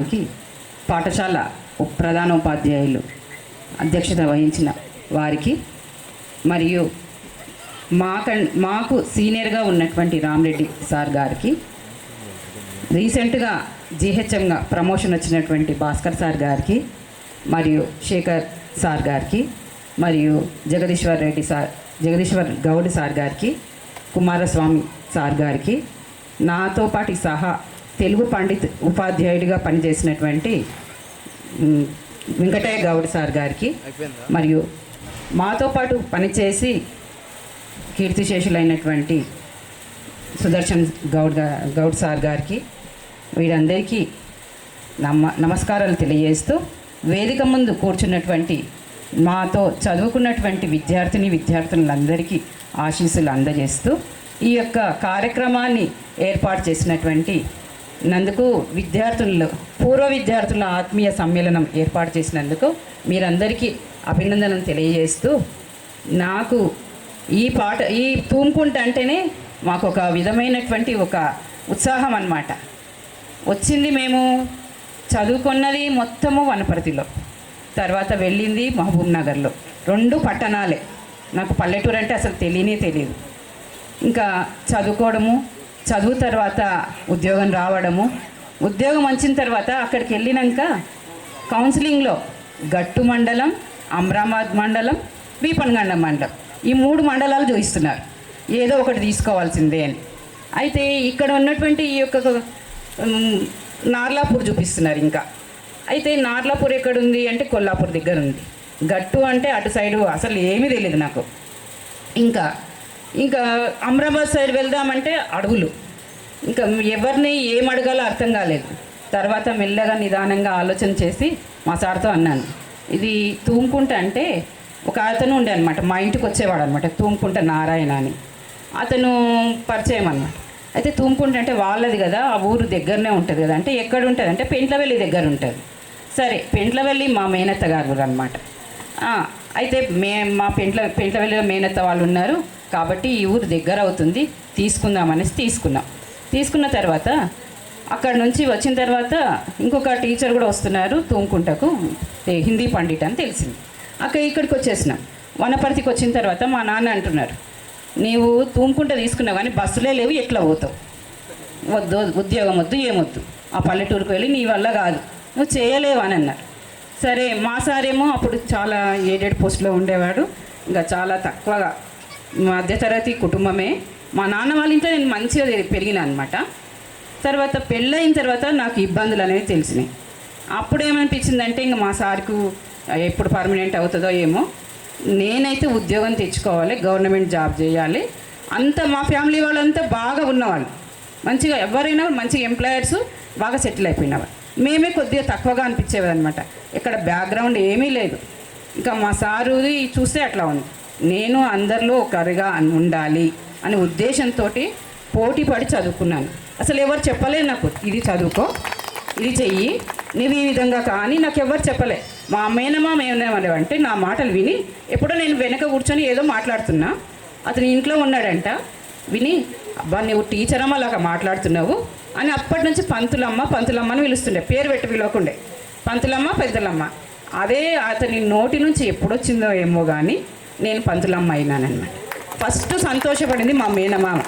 కి పాఠశాల ప్రధానోపాధ్యాయులు అధ్యక్షత వహించిన వారికి మరియు మాక మాకు సీనియర్గా ఉన్నటువంటి రామరెడ్డి సార్ గారికి రీసెంట్గా జీహెచ్ఎంగా ప్రమోషన్ వచ్చినటువంటి భాస్కర్ సార్ గారికి మరియు శేఖర్ సార్ గారికి మరియు జగదీశ్వర్ రెడ్డి సార్ జగదీశ్వర్ గౌడ్ సార్ గారికి కుమారస్వామి సార్ గారికి నాతో పాటు సహా తెలుగు పండిత్ ఉపాధ్యాయుడిగా పనిచేసినటువంటి వెంకటయ్య గౌడ్ సార్ గారికి మరియు మాతో పాటు పనిచేసి కీర్తిశేషులైనటువంటి సుదర్శన్ గౌడ్ గౌడ్ సార్ గారికి వీరందరికీ నమ్మ నమస్కారాలు తెలియజేస్తూ వేదిక ముందు కూర్చున్నటువంటి మాతో చదువుకున్నటువంటి విద్యార్థిని విద్యార్థులందరికీ ఆశీస్సులు అందజేస్తూ ఈ యొక్క కార్యక్రమాన్ని ఏర్పాటు చేసినటువంటి నందుకు విద్యార్థుల్లో పూర్వ విద్యార్థుల ఆత్మీయ సమ్మేళనం ఏర్పాటు చేసినందుకు మీరందరికీ అభినందనలు తెలియజేస్తూ నాకు ఈ పాట ఈ తూంపుంట అంటేనే మాకు ఒక విధమైనటువంటి ఒక ఉత్సాహం అన్నమాట. వచ్చింది మేము చదువుకున్నది మొత్తము వనపర్తిలో తర్వాత వెళ్ళింది మహబూబ్ నగర్లో. రెండు పట్టణాలే. నాకు పల్లెటూరు అంటే అసలు తెలియనే తెలియదు. ఇంకా చదువుకోవడము చదువు తర్వాత ఉద్యోగం రావడము. ఉద్యోగం వచ్చిన తర్వాత అక్కడికి వెళ్ళినాక కౌన్సిలింగ్లో గట్టు మండలం అమ్రాబాద్ మండలం బీపన్గండ మండలం. ఈ మూడు మండలాలు చూపిస్తున్నారు ఏదో ఒకటి తీసుకోవాల్సిందే అని. అయితే ఇక్కడ ఉన్నటువంటి ఈ యొక్క నార్లాపూర్ చూపిస్తున్నారు ఇంకా. అయితే నార్లాపూర్ ఎక్కడుంది అంటే కొల్లాపూర్ దగ్గర ఉంది గట్టు అంటే అటు సైడు అసలు ఏమీ తెలియదు నాకు. ఇంకా ఇంకా అమరాబాద్ సైడ్ వెళ్దామంటే అడవులు ఇంకా ఎవరిని ఏం అడగాలో అర్థం కాలేదు. తర్వాత మెల్లగా నిదానంగా ఆలోచన చేసి మా సార్తో అన్నాను. ఇది తూముకుంట అంటే ఒక అతను ఉండే అనమాట మా ఇంటికి వచ్చేవాడు అనమాట తూముకుంట నారాయణ అని. అతను పరిచయం అనమాట అయితే తూముకుంట అంటే వాళ్ళది కదా ఆ ఊరు దగ్గరనే ఉంటుంది కదా. అంటే ఎక్కడ ఉంటుంది అంటే పెంట్లవెల్లి దగ్గర ఉంటుంది. సరే పెంట్లవెల్లి మా మేనత్త గారు అనమాట అయితే మే మా పెంట్ల పెంట్ల వెళ్ళిన మేనత్త వాళ్ళు ఉన్నారు. కాబట్టి ఈ ఊరు దగ్గర అవుతుంది. తీసుకుందామనేసి తీసుకున్నాం. తీసుకున్న తర్వాత అక్కడ నుంచి వచ్చిన తర్వాత ఇంకొక టీచర్ కూడా వస్తున్నారు తూంకుంటకు హిందీ పండిట్ అని తెలిసింది. అక్కడ ఇక్కడికి వచ్చేసినాం. వనపర్తికి వచ్చిన తర్వాత మా నాన్న అంటున్నారు. నీవు తూంకుంట తీసుకున్నావు కానీ బస్సులే లేవు ఎట్లా పోతావు? వద్దు ఉద్యోగం వద్దు ఏమొద్దు ఆ పల్లెటూరుకు వెళ్ళి నీ వల్ల కాదు. నువ్వు చేయలేవు అని అన్నారు. సరే మా సారేమో అప్పుడు చాలా ఏడెడ్ పోస్ట్లో ఉండేవాడు. ఇంకా చాలా తక్కువగా. మధ్యతరగతి కుటుంబమే. మా నాన్న వాళ్ళ ఇంట్లో నేను మంచిగా పెరిగినా అనమాట తర్వాత పెళ్ళయిన తర్వాత నాకు ఇబ్బందులు అనేవి తెలిసినాయి. అప్పుడు ఏమనిపించిందంటే ఇంకా మా సార్కు ఎప్పుడు పర్మనెంట్ అవుతుందో ఏమో. నేనైతే ఉద్యోగం తెచ్చుకోవాలి గవర్నమెంట్ జాబ్ చేయాలి. అంత మా ఫ్యామిలీ వాళ్ళంతా బాగా ఉన్నవాళ్ళు. మంచిగా ఎవరైనా మంచిగా ఎంప్లాయర్స్ బాగా సెటిల్ అయిపోయినవాళ్ళు. మేమే కొద్దిగా తక్కువగా అనిపించేవన్నమాట ఇక్కడ బ్యాక్గ్రౌండ్ ఏమీ లేదు. ఇంకా మా సారుది చూస్తే అట్లా ఉంది. నేను అందరిలో ఒకరిగా ఉండాలి అనే ఉద్దేశంతో పోటీ పడి చదువుకున్నాను. అసలు ఎవరు చెప్పలేదు నాకు ఇది చదువుకో ఇది చెయ్యి నువ్వు ఈ విధంగా కానీ నాకు ఎవరు చెప్పలే. మా మేనమా అంటే నా మాటలు విని ఎప్పుడో నేను వెనక కూర్చొని ఏదో మాట్లాడుతున్నా. అతను ఇంట్లో ఉన్నాడంట విని అబ్బా నువ్వు టీచర్ అమ్మ అలాగా మాట్లాడుతున్నావు అని అప్పటి నుంచి పంతులమ్మ పంతులమ్మ అని పిలుస్తుండే. పేరు పెట్టి పిలవకుండే. పంతులమ్మ పెద్దలమ్మ అదే అతని నోటి నుంచి ఎప్పుడొచ్చిందో ఏమో కానీ నేను పంతులమ్మ అయినానమాట ఫస్ట్ సంతోషపడింది మా మేనమామ.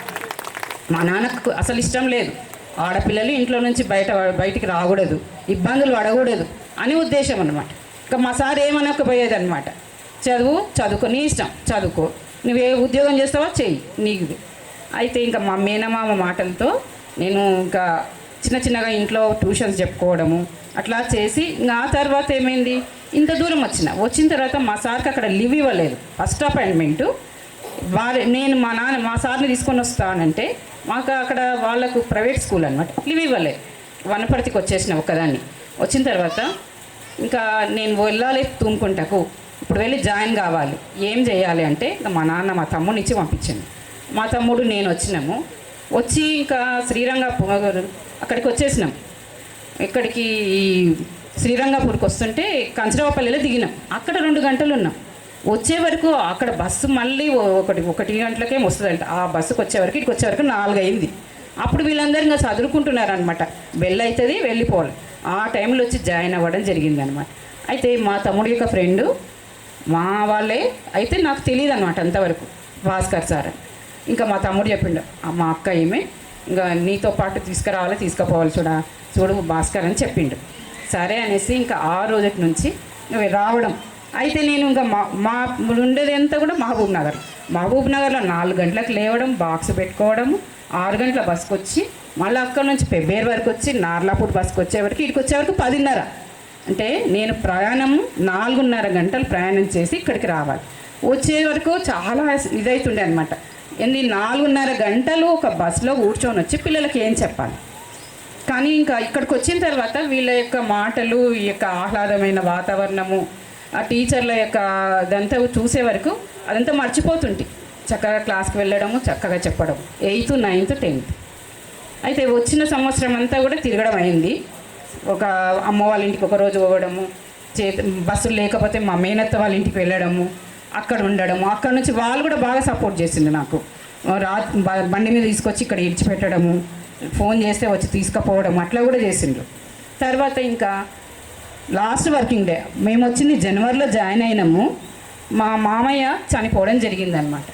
మా నాన్నకు అసలు ఇష్టం లేదు. ఆడపిల్లలు ఇంట్లో నుంచి బయట బయటికి రాకూడదు ఇబ్బందులు పడకూడదు అని ఉద్దేశం అనమాట ఇంకా మా సార్ ఏమనకపోయేది అనమాట చదువు చదువుకో నీ ఇష్టం చదువుకో. నువ్వే ఉద్యోగం చేస్తావా చెయ్యి నీకు. అయితే ఇంకా మా మేనమామ మాటలతో నేను ఇంకా చిన్న చిన్నగా ఇంట్లో ట్యూషన్స్ చెప్పుకోవడము అట్లా చేసి ఇంకా ఆ తర్వాత ఏమైంది? ఇంత దూరం వచ్చిన. వచ్చిన తర్వాత మా సార్కి అక్కడ లివ్ ఇవ్వలేదు. First appointment. వారి నేను మా నాన్న మా సార్ని తీసుకొని వస్తానంటే మాకు అక్కడ వాళ్ళకు ప్రైవేట్ స్కూల్ అనమాట లివ్ ఇవ్వలే. వనపర్తికి వచ్చేసిన ఒక్కదాన్ని. వచ్చిన తర్వాత ఇంకా నేను వెళ్ళాలి తూముకుంటకు. ఇప్పుడు వెళ్ళి జాయిన్ కావాలి. ఏం చేయాలి అంటే ఇంకా మా నాన్న మా తమ్ముడిని ఇచ్చి పంపించండి మా తమ్ముడు నేను వచ్చినాము. వచ్చి ఇంకా శ్రీరంగ అక్కడికి వచ్చేసినాం. ఇక్కడికి ఈ శ్రీరంగపూర్కి వస్తుంటే కంచరావపల్లిలో దిగినాం. అక్కడ రెండు గంటలు ఉన్నాం. వచ్చే వరకు అక్కడ బస్సు మళ్ళీ ఒకటి ఒకటి గంటలకే వస్తుందంట. ఆ బస్సుకి వచ్చే వరకు ఇక్కడికి వచ్చే వరకు నాలుగు అయింది అప్పుడు వీళ్ళందరూ ఇంకా చదువుకుంటున్నారు అనమాట బెల్ అవుతుంది వెళ్ళిపోవాలి. ఆ టైంలో వచ్చి జాయిన్ అవ్వడం జరిగిందనమాట అయితే మా తమ్ముడి యొక్క ఫ్రెండు మా వాళ్ళే అయితే నాకు తెలియదు అనమాట అంతవరకు భాస్కర్ సార్ అని. ఇంకా మా తమ్ముడు చెప్పిండు మా అక్క ఈమె ఇంకా నీతో పాటు తీసుకురావాలి తీసుకుపోవాలి చూడ చూడు భాస్కర్ అని చెప్పిండు. సరే అనేసి ఇంకా ఆ రోజు నుంచి నువ్వు రావడం. అయితే నేను ఇంకా మా మా ఉండేది అంతా కూడా మహబూబ్ నగర్. మహబూబ్ నగర్లో నాలుగు గంటలకు లేవడం బాక్స్ పెట్టుకోవడము ఆరు గంటల బస్సుకు వచ్చి మళ్ళీ అక్కడ నుంచి పెబ్బేరు వరకు వచ్చి నార్లాపూర్ బస్సుకు వచ్చేవరకు ఇక్కడికి వచ్చేవరకు పదిన్నర. అంటే నేను ప్రయాణం నాలుగున్నర గంటలు ప్రయాణం చేసి ఇక్కడికి రావాలి. వచ్చే వరకు చాలా ఇదవుతుండే అనమాట ఎన్ని నాలుగున్నర గంటలు ఒక బస్సులో కూర్చొని వచ్చి పిల్లలకి ఏం చెప్పాలి? కానీ ఇంకా ఇక్కడికి వచ్చిన తర్వాత వీళ్ళ యొక్క మాటలు ఈ యొక్క ఆహ్లాదమైన వాతావరణము ఆ టీచర్ల యొక్క అదంతా చూసే వరకు అదంతా మర్చిపోతుంటి. చక్కగా క్లాస్కి వెళ్ళడము చక్కగా చెప్పడం. Eighth ninth tenth. అయితే వచ్చిన సంవత్సరం అంతా కూడా తిరగడం అయింది. ఒక అమ్మ వాళ్ళ ఇంటికి ఒక రోజు పోవడము చేతి బస్సులు లేకపోతే మా మేనత్త వాళ్ళ ఇంటికి వెళ్ళడము అక్కడ ఉండడము అక్కడ నుంచి వాళ్ళు కూడా బాగా సపోర్ట్ చేసింది నాకు. రా బండి మీద తీసుకొచ్చి ఇక్కడ ఇడిచిపెట్టడము ఫోన్ చేస్తే వచ్చి తీసుకుపోవడం అట్లా కూడా చేసిండ్రు. తర్వాత ఇంకా లాస్ట్ వర్కింగ్ డే మేము వచ్చింది జనవరిలో జాయిన్ అయినాము. మా మామయ్య చనిపోవడం జరిగిందనమాట.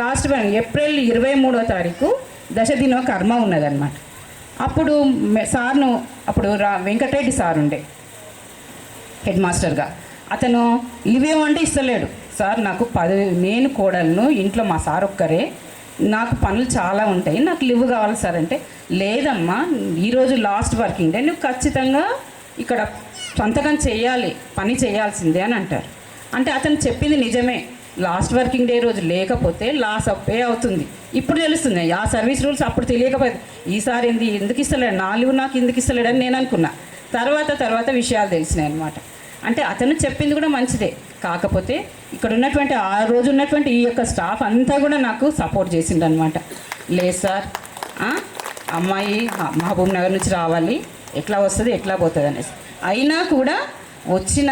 లాస్ట్ వర్క్ ఏప్రిల్ ఇరవై మూడో తారీఖు దశదిన కర్మ ఉన్నదన్నమాట అప్పుడు సార్ను అప్పుడు రా వెంకటరెడ్డి సార్ ఉండే హెడ్ మాస్టర్గా. అతను లీవ్ ఇవ్వమంటే ఇస్తలేడు. సార్ నాకు పది నేను కోడలను ఇంట్లో మా సార్ ఒక్కరే. నాకు పనులు చాలా ఉంటాయి. నాకు లివ్ కావాలి సార్ అంటే లేదమ్మా ఈరోజు లాస్ట్ వర్కింగ్ డే నువ్వు ఖచ్చితంగా ఇక్కడ సంతకం చేయాలి పని చేయాల్సిందే అని అంటారు. అంటే అతను చెప్పింది నిజమే. లాస్ట్ వర్కింగ్ డే రోజు లేకపోతే లాస్ అప్పే అవుతుంది. ఇప్పుడు తెలుస్తుంది ఆ సర్వీస్ రూల్స్ అప్పుడు తెలియకపోయింది. ఈసారి ఏంది ఎందుకు ఇస్తలేడు? నా నాకు ఎందుకు ఇస్తలేడని నేను అనుకున్నా. తర్వాత తర్వాత విషయాలు తెలిసినాయి అనమాట అంటే అతను చెప్పింది కూడా మంచిదే. కాకపోతే ఇక్కడ ఉన్నటువంటి ఆ రోజు ఉన్నటువంటి ఈ యొక్క స్టాఫ్ అంతా కూడా నాకు సపోర్ట్ చేసిండు అనమాట లేదు సార్ అమ్మాయి మహబూబ్ నగర్ నుంచి రావాలి. ఎట్లా వస్తుంది ఎట్లా పోతుంది అనేసి. అయినా కూడా వచ్చిన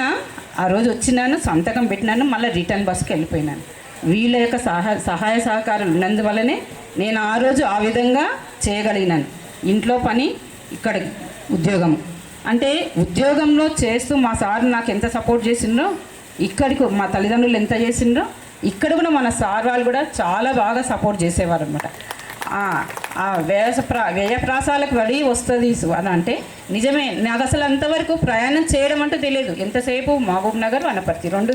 ఆ రోజు వచ్చినాను సంతకం పెట్టినాను మళ్ళీ రిటర్న్ బస్కి వెళ్ళిపోయినాను. వీళ్ళ యొక్క సహా సహాయ సహకారాలు ఉన్నందువల్లనే నేను ఆ రోజు ఆ విధంగా చేయగలిగినాను. ఇంట్లో పని ఇక్కడ ఉద్యోగం అంటే ఉద్యోగంలో చేస్తూ మా సార్ నాకు ఎంత సపోర్ట్ చేసిందో ఇక్కడికి మా తల్లిదండ్రులు ఎంత చేసిండ్రో ఇక్కడ కూడా మన సార్ వాళ్ళు కూడా చాలా బాగా సపోర్ట్ చేసేవారు అనమాట ఆ వ్యయ ప్రా వ్యయప్రాసాలకు పడి వస్తుంది సు- అని అంటే నిజమే నాకు అసలు అంతవరకు ప్రయాణం చేయడం అంటూ తెలియదు. ఎంతసేపు మహబూబ్ నగర్ వనపర్తి రెండు